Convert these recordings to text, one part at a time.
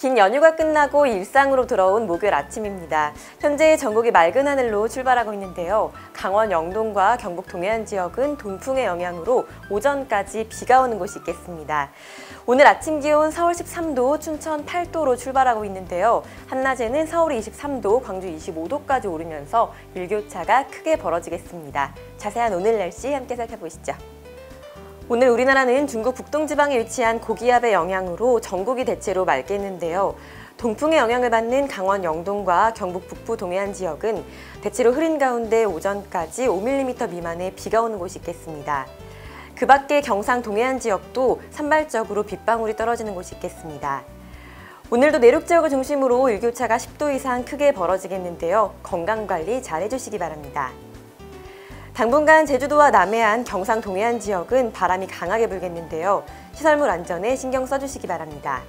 긴 연휴가 끝나고 일상으로 돌아온 목요일 아침입니다. 현재 전국이 맑은 하늘로 출발하고 있는데요. 강원 영동과 경북 동해안 지역은 동풍의 영향으로 오전까지 비가 오는 곳이 있겠습니다. 오늘 아침 기온 서울 13도, 춘천 8도로 출발하고 있는데요. 한낮에는 서울이 23도, 광주 25도까지 오르면서 일교차가 크게 벌어지겠습니다. 자세한 오늘 날씨 함께 살펴보시죠. 오늘 우리나라는 중국 북동지방에 위치한 고기압의 영향으로 전국이 대체로 맑겠는데요. 동풍의 영향을 받는 강원 영동과 경북 북부 동해안 지역은 대체로 흐린 가운데 오전까지 5mm 미만의 비가 오는 곳이 있겠습니다. 그 밖에 경상 동해안 지역도 산발적으로 빗방울이 떨어지는 곳이 있겠습니다. 오늘도 내륙 지역을 중심으로 일교차가 10도 이상 크게 벌어지겠는데요. 건강관리 잘 해주시기 바랍니다. 당분간 제주도와 남해안, 경상 동해안 지역은 바람이 강하게 불겠는데요. 시설물 안전에 신경 써주시기 바랍니다.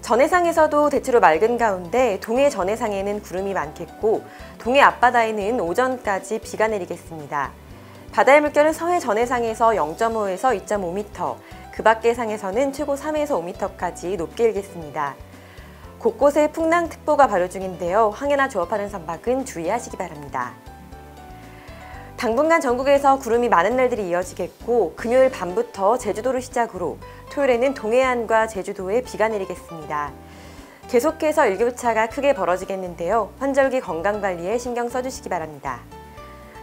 전해상에서도 대체로 맑은 가운데 동해 전해상에는 구름이 많겠고 동해 앞바다에는 오전까지 비가 내리겠습니다. 바다의 물결은 서해 전해상에서 0.5에서 2.5m, 그 밖의 상에서는 최고 3에서 5m까지 높게 일겠습니다. 곳곳에 풍랑특보가 발효 중인데요. 항해나 조업하는 선박은 주의하시기 바랍니다. 당분간 전국에서 구름이 많은 날들이 이어지겠고 금요일 밤부터 제주도를 시작으로 토요일에는 동해안과 제주도에 비가 내리겠습니다. 계속해서 일교차가 크게 벌어지겠는데요. 환절기 건강관리에 신경 써주시기 바랍니다.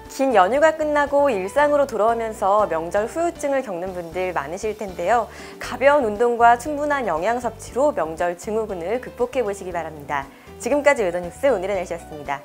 긴 연휴가 끝나고 일상으로 돌아오면서 명절 후유증을 겪는 분들 많으실 텐데요. 가벼운 운동과 충분한 영양 섭취로 명절 증후군을 극복해 보시기 바랍니다. 지금까지 외도뉴스 오늘의 날씨였습니다.